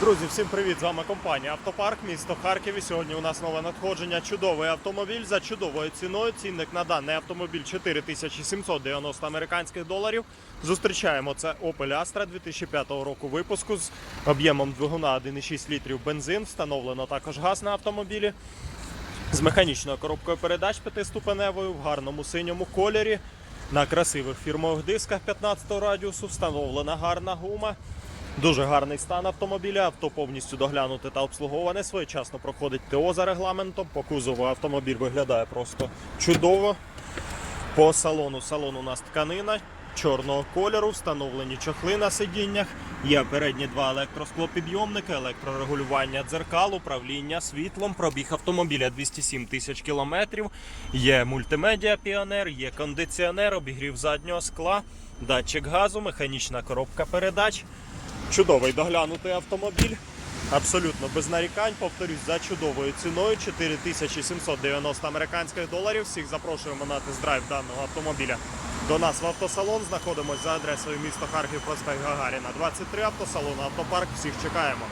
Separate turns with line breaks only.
Друзі, всім привіт! З вами компанія Автопарк, місто Харків. І сьогодні у нас нове надходження. Чудовий автомобіль за чудовою ціною. Цінник на даний автомобіль 4790 американських доларів. Зустрічаємо це Opel Astra 2005 року випуску з об'ємом двигуна 1,6 літрів бензин. Встановлено також газ на автомобілі. З механічною коробкою передач п'ятиступеневою в гарному синьому кольорі. На красивих фірмових дисках 15 радіусу встановлена гарна гума. Дуже гарний стан автомобіля. Авто повністю доглянуте та обслуговане. Своєчасно проходить ТО за регламентом. По кузову автомобіль виглядає просто чудово. По салону салон у нас тканина чорного кольору, встановлені чохли на сидіннях. Є передні два електросклопідйомники, електрорегулювання дзеркал, управління світлом, пробіг автомобіля 207 тисяч кілометрів. Є мультимедіа піонер, є кондиціонер, обігрів заднього скла, датчик газу, механічна коробка передач. Чудовий доглянутий автомобіль. Абсолютно без нарікань. Повторюсь, за чудовою ціною 4790 американських доларів. Всіх запрошуємо на тест-драйв даного автомобіля. До нас в автосалон знаходимося за адресою міста Харків, проспект Гагаріна, 23 автосалон, автопарк. Всіх чекаємо.